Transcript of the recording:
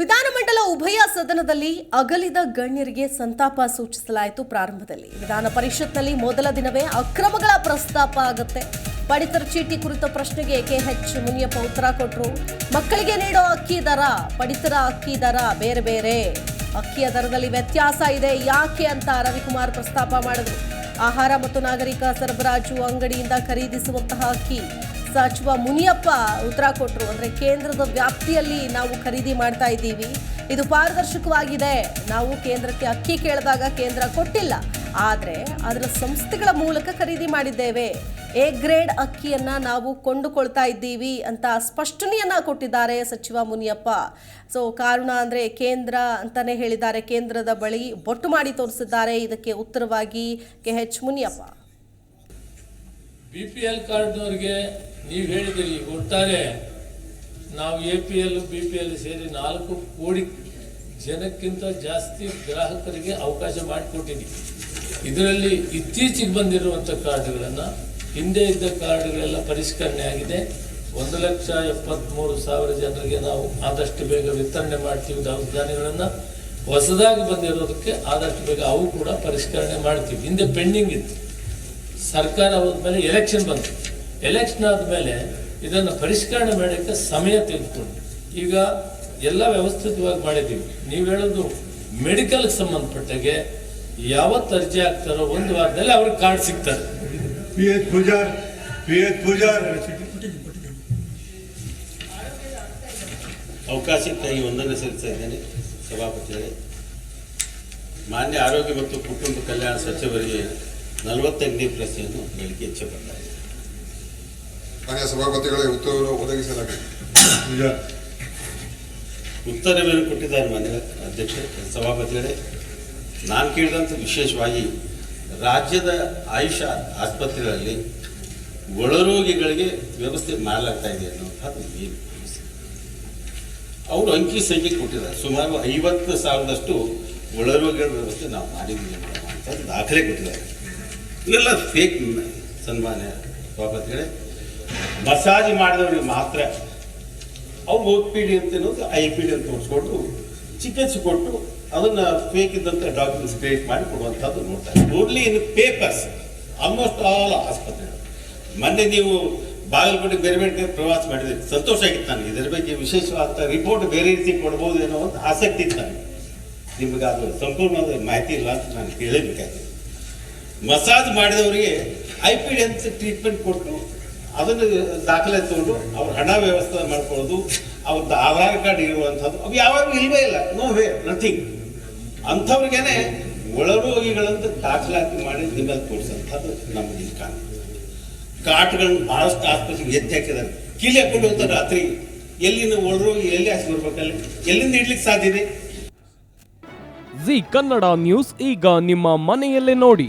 ವಿಧಾನಮಂಡಲ ಉಭಯ ಸದನದಲ್ಲಿ ಅಗಲಿದ ಗಣ್ಯರಿಗೆ ಸಂತಾಪ ಸೂಚಿಸಲಾಯಿತು ಪ್ರಾರಂಭದಲ್ಲಿ. ವಿಧಾನ ಪರಿಷತ್ನಲ್ಲಿ ಮೊದಲ ದಿನವೇ ಅಕ್ರಮಗಳ ಪ್ರಸ್ತಾಪ ಆಗುತ್ತೆ. ಪಡಿತರ ಚೀಟಿ ಕುರಿತ ಪ್ರಶ್ನೆಗೆ ಕೆಎಚ್ ಮುನಿಯಪ್ಪ ಉತ್ತರ ಕೊಟ್ಟರು ಮಕ್ಕಳಿಗೆ ನೀಡೋ ಅಕ್ಕಿ ದರ, ಪಡಿತರ ಅಕ್ಕಿ ದರ ಬೇರೆ ಬೇರೆ. ಅಕ್ಕಿಯ ದರದಲ್ಲಿ ವ್ಯತ್ಯಾಸ ಇದೆ, ಯಾಕೆ ಅಂತ ರವಿಕುಮಾರ್ ಪ್ರಸ್ತಾಪ ಮಾಡಿದ್ರು. ಆಹಾರ ಮತ್ತು ನಾಗರಿಕ ಸರಬರಾಜು ಅಂಗಡಿಯಿಂದ ಖರೀದಿಸುವಂತಹ ಅಕ್ಕಿ. ಸಚಿವ ಮುನಿಯಪ್ಪ ಉತ್ತರ ಕೊಟ್ಟರು ಅಂದರೆ ಕೇಂದ್ರದ ವ್ಯಾಪ್ತಿಯಲ್ಲಿ ನಾವು ಖರೀದಿ ಮಾಡ್ತಾ ಇದ್ದೀವಿ. ಇದು ಪಾರದರ್ಶಕವಾಗಿದೆ. ನಾವು ಕೇಂದ್ರಕ್ಕೆ ಅಕ್ಕಿ ಕೇಳಿದಾಗ ಕೇಂದ್ರ ಕೊಟ್ಟಿಲ್ಲ. ಆದರೆ ಅದರ ಸಂಸ್ಥೆಗಳ ಮೂಲಕ ಖರೀದಿ ಮಾಡಿದ್ದೇವೆ. ಎ ಗ್ರೇಡ್ ಅಕ್ಕಿಯನ್ನು ನಾವು ಕೊಂಡುಕೊಳ್ತಾ ಇದ್ದೀವಿ ಅಂತ ಸ್ಪಷ್ಟನೆಯನ್ನು ಕೊಟ್ಟಿದ್ದಾರೆ ಸಚಿವ ಮುನಿಯಪ್ಪ. ಸೊ ಕಾರಣ ಅಂದರೆ ಕೇಂದ್ರ ಅಂತಲೇ ಹೇಳಿದ್ದಾರೆ. ಕೇಂದ್ರದ ಬಳಿ ಬೊಟ್ಟು ಮಾಡಿ ತೋರಿಸಿದ್ದಾರೆ. ಇದಕ್ಕೆ ಉತ್ತರವಾಗಿ K H Muniyappa. B P L ಕಾರ್ಡ್ನವ್ರಿಗೆ ನೀವು ಹೇಳಿದಿರಿ, ಒಟ್ಟಾರೆ ನಾವು A P L B P L ಸೇರಿ ನಾಲ್ಕು ಕೋಟಿ ಜನಕ್ಕಿಂತ ಜಾಸ್ತಿ ಗ್ರಾಹಕರಿಗೆ ಅವಕಾಶ ಮಾಡಿಕೊಟ್ಟಿದ್ದೀವಿ ಇದರಲ್ಲಿ ಇತ್ತೀಚೆಗೆ ಬಂದಿರುವಂಥ ಕಾರ್ಡ್ಗಳನ್ನು ಹಿಂದೆ ಇದ್ದ ಕಾರ್ಡ್ಗಳೆಲ್ಲ ಪರಿಷ್ಕರಣೆ ಆಗಿದೆ. ಒಂದು ಲಕ್ಷ ಎಪ್ಪತ್ತ್ಮೂರು ಸಾವಿರ ಜನರಿಗೆ ನಾವು ಆದಷ್ಟು ಬೇಗ ವಿತರಣೆ ಮಾಡ್ತೀವಿ ದವಾಖಾನೆಗಳನ್ನು ಹೊಸದಾಗಿ ಬಂದಿರೋದಕ್ಕೆ ಆದಷ್ಟು ಬೇಗ ಅವು ಕೂಡ ಪರಿಷ್ಕರಣೆ ಮಾಡ್ತೀವಿ. ಹಿಂದೆ ಪೆಂಡಿಂಗ್ ಇತ್ತು. ಸರ್ಕಾರ ಹೋದ್ಮೇಲೆ ಎಲೆಕ್ಷನ್ ಬಂತು. ಎಲೆಕ್ಷನ್ ಆದಮೇಲೆ ಇದನ್ನು ಪರಿಷ್ಕರಣೆ ಮಾಡೋಕ್ಕೆ ಸಮಯ ತೆಗೆದುಕೊಂಡು ಈಗ ಎಲ್ಲ ವ್ಯವಸ್ಥಿತವಾಗಿ ಮಾಡಿದ್ದೀವಿ. ನೀವು ಹೇಳೋದು ಮೆಡಿಕಲ್ಗೆ ಸಂಬಂಧಪಟ್ಟಾಗೆ ಯಾವತ್ತು ಅರ್ಜಿ ಹಾಕ್ತಾರೋ ಒಂದು ವಾರದಲ್ಲಿ ಅವ್ರಿಗೆ ಕಾರ್ಡ್ ಸಿಗ್ತಾರೆ P H Pujar P H Pujar. ಅವಕಾಶಕ್ಕಾಗಿ ವಂದನೆ ಸಲ್ಲಿಸ್ತಾ ಇದ್ದೇನೆ ಸಭಾಪತಿ ಮಾನ್ಯ ಆರೋಗ್ಯ ಮತ್ತು ಕುಟುಂಬ ಕಲ್ಯಾಣ ಸಚಿವರಿಗೆ ನಲವತ್ತೈದನೇ ಪ್ರಶ್ನೆಯನ್ನು ಬೆಳಿಗ್ಗೆ ಇಚ್ಛೆಪಡ್ತಾರೆ ಹಾಗೆ ಸಭಾಪತಿಗಳಿಗೆ ಉತ್ತರವನ್ನು ಒದಗಿಸಲಾಗಿದೆ. ಈಗ ಉತ್ತರವೇನು ಕೊಟ್ಟಿದ್ದಾರೆ ಮಾನ್ಯ ಅಧ್ಯಕ್ಷ ಸಭಾಪತಿಗಳೇ. ನಾನು ಕೇಳಿದಂಥ ವಿಶೇಷವಾಗಿ ರಾಜ್ಯದ ಆಯುಷ ಆಸ್ಪತ್ರೆಗಳಲ್ಲಿ ಒಳರೋಗಿಗಳಿಗೆ ವ್ಯವಸ್ಥೆ ಮಾಡಲಾಗ್ತಾ ಇದೆ ಅನ್ನೋದು ಏನು ಅವರು ಅಂಕಿ ಸಂಖ್ಯೆ ಕೊಟ್ಟಿದ್ದಾರೆ. ಸುಮಾರು ಐವತ್ತು ಸಾವಿರದಷ್ಟು ಒಳರೋಗಿಗಳ ವ್ಯವಸ್ಥೆ ನಾವು ಮಾಡಿದ್ದೀವಿ ಅಂತ ದಾಖಲೆ ಕೊಟ್ಟಿದ್ದಾರೆ. ಇವೆಲ್ಲ ಫೇಕ್ ಸನ್ಮಾನ ಹೇಳಿ. ಮಸಾಜ್ ಮಾಡಿದವ್ರಿಗೆ ಮಾತ್ರ. ಅವ್ರು ಓ ಪಿ ಡಿ ಅಂತ ಐ ಪಿ ಡಿ ಅಂತ ತೋರಿಸ್ಕೊಂಡು ಚಿಕಿತ್ಸೆ ಕೊಟ್ಟು ಅದನ್ನ ಫೇಕ್ ಇದ್ದಂಥ ಡಾಕ್ಯುಮೆಂಟ್ಸ್ ಕ್ರಿಯೇಟ್ ಮಾಡಿ ಕೊಡುವಂಥದ್ದು ನೋಡ್ತಾರೆ only in papers almost all ಆಸ್ಪತ್ರೆ ಮೊನ್ನೆ ನೀವು ಬಾಗಲಕೋಟೆ ಬೇರೆ ಬೇರೆ ಪ್ರವಾಸ ಮಾಡಿದ್ರಿ. ಸಂತೋಷ ಆಗಿತ್ತು ನನಗೆ. ಇದರ ಬಗ್ಗೆ ವಿಶೇಷವಾದ ರಿಪೋರ್ಟ್ ಬೇರೆ ರೀತಿ ಕೊಡ್ಬೋದು ಏನೋ ಒಂದು ಆಸಕ್ತಿ ಇತ್ತು ನನಗೆ. ನಿಮಗೆ ಅದು ಸಂಪೂರ್ಣವಾದ ಮಾಹಿತಿ ಇಲ್ಲ ಅಂತ ನಾನು ಕೇಳಬೇಕಾಗಿದೆ ಮಸಾಜ್ ಮಾಡಿದವರಿಗೆ ಐ ಪಿ ಡಿ ಅಂತ ಟ್ರೀಟ್ಮೆಂಟ್ ಕೊಟ್ಟು ಅದನ್ನು ದಾಖಲೆ ತಗೊಂಡು ಅವ್ರ ಹಣ ವ್ಯವಸ್ಥೆ ಮಾಡ್ಕೊಳ್ಳೋದು ಅವ್ರದ್ದು ಆಧಾರ್ ಕಾರ್ಡ್ ಇರುವಂಥದ್ದು, ಅವು ಯಾವಾಗ ಇಲ್ವೇ ಇಲ್ಲ. ನೋ ವೇ ನಥಿಂಗ್ ಅಂಥವ್ರಿಗೇನೆ ಒಳರೋಗಿಗಳಂತ ದಾಖಲಾತಿ ಮಾಡಿ ನಿಮ್ಮಲ್ಲಿ ತೋರಿಸಂಥದ್ದು ನಮಗೆ ಇಲ್ಲಿ ಕಾಣ ಕಾಟ್ಗಳನ್ನ ಬಹಳಷ್ಟು ಆಸ್ಪತ್ರೆಗೆ ಎತ್ತಿ ಹಾಕಿದ್ದಾರೆ. ಕೀಲಿ ಹಾಕೊಂಡು ಹೋಗ್ತಾರೆ ರಾತ್ರಿ. ಎಲ್ಲಿನ ಒಳರೋಗಿ ಎಲ್ಲಿ ಹಾಕಿ ಎಲ್ಲಿಂದ ಇಡ್ಲಿಕ್ಕೆ ಸಾಧ್ಯ ಇದೆ? ಜಿ ಕನ್ನಡ ನ್ಯೂಸ್ ಈಗ ನಿಮ್ಮ ಮನೆಯಲ್ಲೇ ನೋಡಿ.